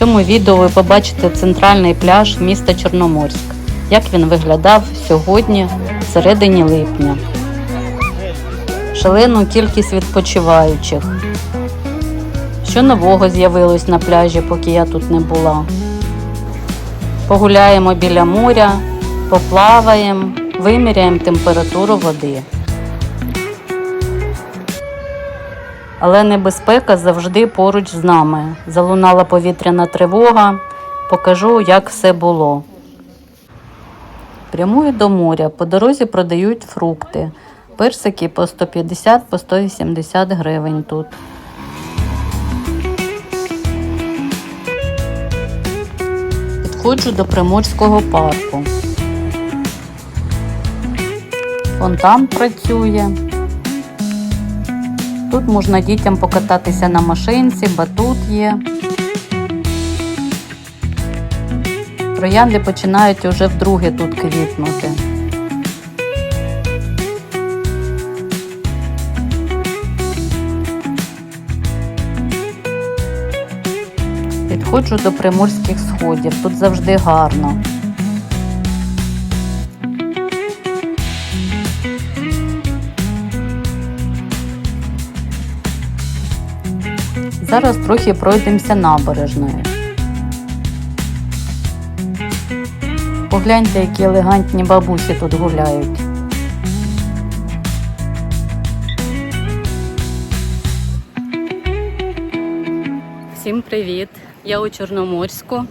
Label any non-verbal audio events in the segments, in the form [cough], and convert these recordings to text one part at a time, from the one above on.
цьому відео ви побачите центральний пляж міста Чорноморськ, як він виглядав сьогодні, в середині липня. Шалену кількість відпочиваючих. Що нового з'явилось на пляжі, поки я тут не була. Погуляємо біля моря, поплаваємо, виміряємо температуру води. Але небезпека завжди поруч з нами. Залунала повітряна тривога. Покажу, як все було. Прямую до моря. По дорозі продають фрукти. Персики по 150 по 180 гривень тут. Підходжу до Приморського парку. Фонтан працює. Тут можна дітям покататися на машинці, батут є. Троянди починають уже вдруге тут квітнути. Підходжу до приморських сходів. Тут завжди гарно. Зараз трохи пройдемося набережною. Погляньте, які елегантні бабусі тут гуляють. Всім привіт! Я у Чорноморську.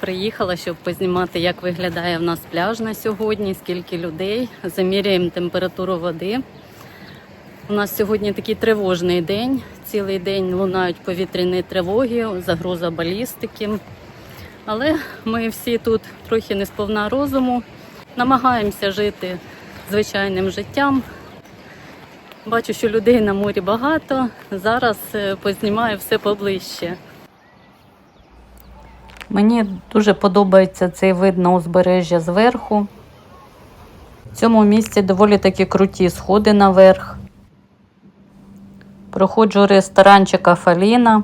Приїхала, щоб познімати, як виглядає в нас пляж на сьогодні, скільки людей. Заміряємо температуру води. У нас сьогодні такий тривожний день. Цілий день лунають повітряні тривоги, загроза балістики. Але ми всі тут трохи не сповна розуму, намагаємося жити звичайним життям. Бачу, що людей на морі багато. Зараз е, познімаю все поближче. Мені дуже подобається цей вид на узбережжя зверху. В цьому місці доволі такі круті сходи наверх. Проходжу ресторанчика Фаліна,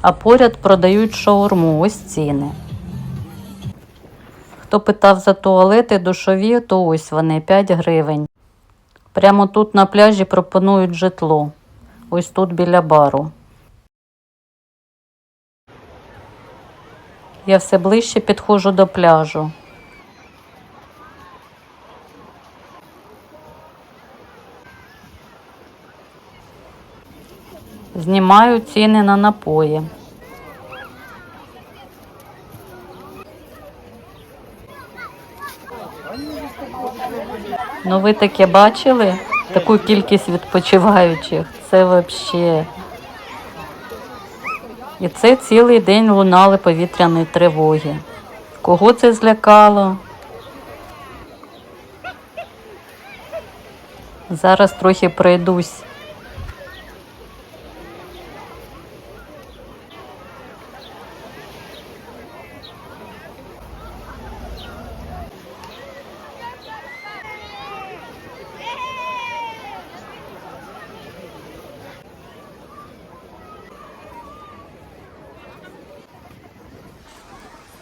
а поряд продають шаурму. Ось ціни. Хто питав за туалети душові, то ось вони 5 гривень. Прямо тут на пляжі пропонують житло. Ось тут біля бару. Я все ближче підходжу до пляжу. Знімаю ціни на напої. Ну ви таке бачили? Таку кількість відпочиваючих. Це взагалі. І це цілий день лунали повітряні тривоги. Кого це злякало? Зараз трохи пройдусь.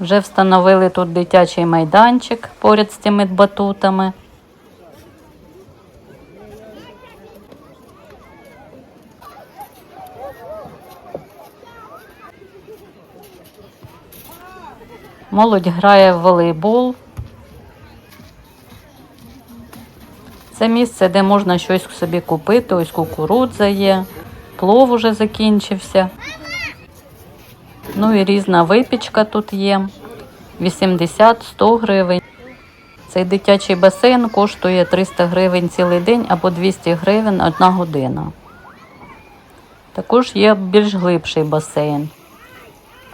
Вже встановили тут дитячий майданчик поряд з цими батутами. Молодь грає в волейбол. Це місце, де можна щось собі купити. Ось кукурудза є, плов уже закінчився. Ну і різна випічка тут є. 80-100 гривень. Цей дитячий басейн коштує 300 гривень цілий день або 200 гривень одна година. Також є більш глибший басейн.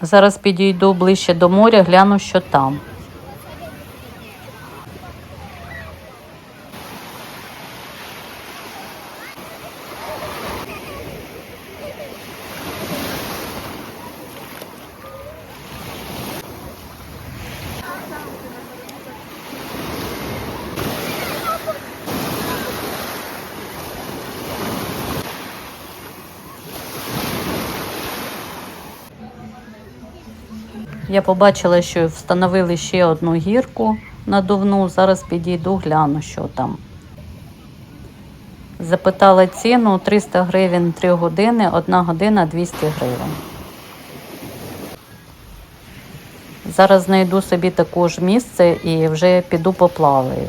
Зараз підійду ближче до моря, гляну, що там. Я побачила, що встановили ще одну гірку надувну. Зараз підійду, гляну, що там. Запитала ціну 300 гривень 3 години, 1 година 200 гривень. Зараз знайду собі також місце і вже піду поплаваю.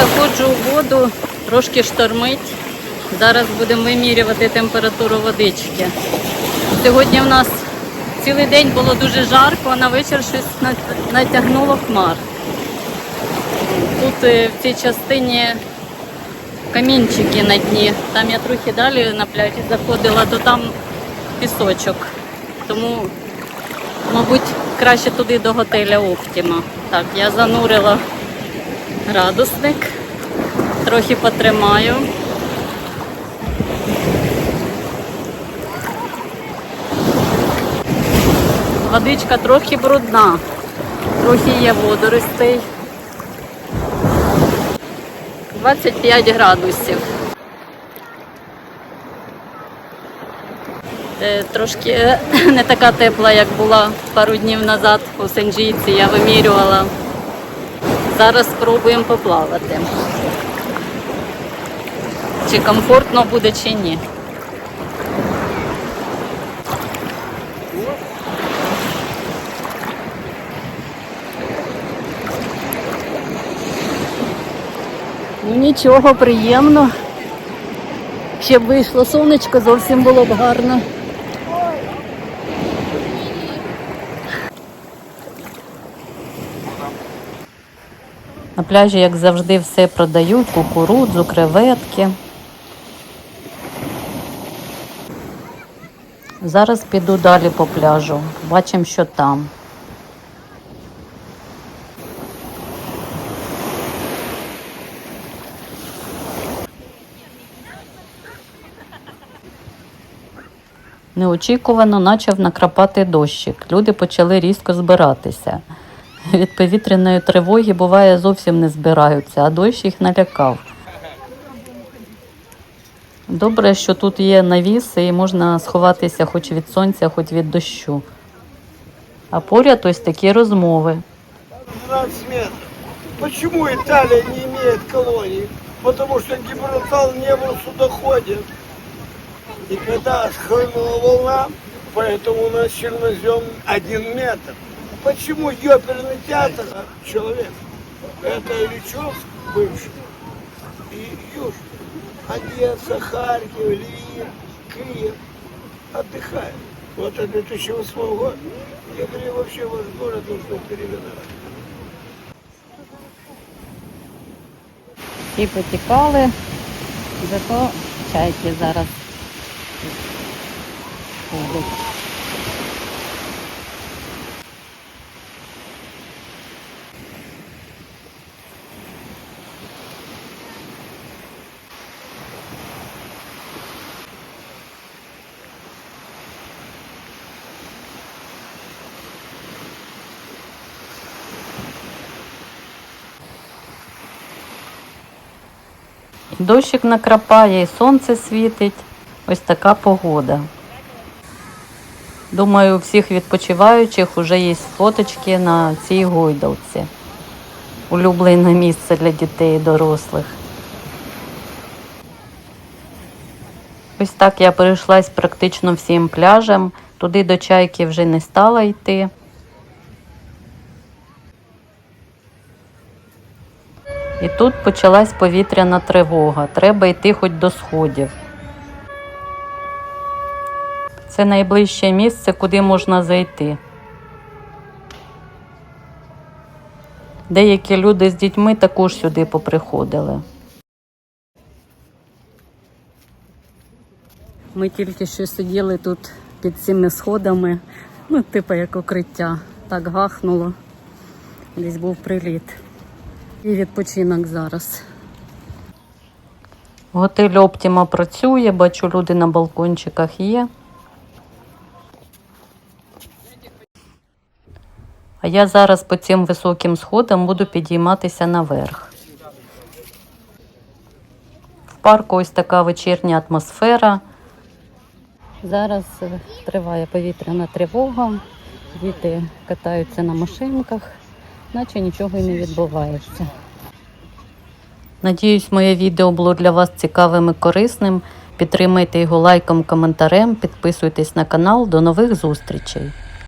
Заходжу у воду, трошки штормить. Зараз будемо вимірювати температуру водички. Сьогодні в нас цілий день було дуже жарко, а на вечір щось натягнуло хмар. Тут е, в цій частині камінчики на дні. Там я трохи далі на пляжі заходила, то там пісочок. Тому, мабуть, краще туди до готеля Оптіма. Так, я занурила градусник. Трохи потримаю. Водичка трохи брудна, трохи є водоростей. 25 градусів. Е, Трошки [laughs] не така тепла, як була пару днів назад у Сенджійці. Я вимірювала. Зараз спробуємо поплавати. Чи комфортно буде, чи ні. Ну нічого, приємно. Ще б вийшло сонечко, зовсім було б гарно. На пляжі, як завжди, все продають: кукурудзу, креветки. Зараз піду далі по пляжу. Бачимо, що там. Неочікувано почав накрапати дощик. Люди почали різко збиратися. [laughs] Від повітряної тривоги буває зовсім не збираються, а дощ їх налякав. Добре, що тут є навіси і можна сховатися хоч від сонця, хоч від дощу. А поряд ось такі розмови. 12 метров. Почему Италия не имеет колоний? Потому что Гибралтар не был судоходен. И когда схлынула волна, поэтому у нас чернозем один метр. Почему ёперный театр человек? Это Ильичевск бывший и Юж. Одесса, Харьков, Львив, Киев отдыхают. Вот это 2008 год. Я говорю, вообще ваш город нужно переименовать. Всі потікали, зато чайки зараз ходять. Дощик накрапає, і сонце світить. Ось така погода. Думаю, у всіх відпочиваючих вже є фоточки на цій гойдалці. Улюблене місце для дітей і дорослих. Ось так я перейшлась практично всім пляжем. Туди до чайки вже не стала йти. Тут почалась повітряна тривога. Треба йти хоч до сходів. Це найближче місце, куди можна зайти. Деякі люди з дітьми також сюди поприходили. Ми тільки що сиділи тут під цими сходами, ну, типу як укриття. так гахнуло. Десь був приліт. І відпочинок зараз. Готель Оптіма працює, бачу, люди на балкончиках є. А я зараз по цим високим сходам буду підійматися наверх. В парку ось така вечірня атмосфера. Зараз е, триває повітряна тривога, діти катаються на машинках, наче нічого і не відбувається. Надіюсь, моє відео було для вас цікавим і корисним. Підтримайте його лайком, коментарем, підписуйтесь на канал. До нових зустрічей!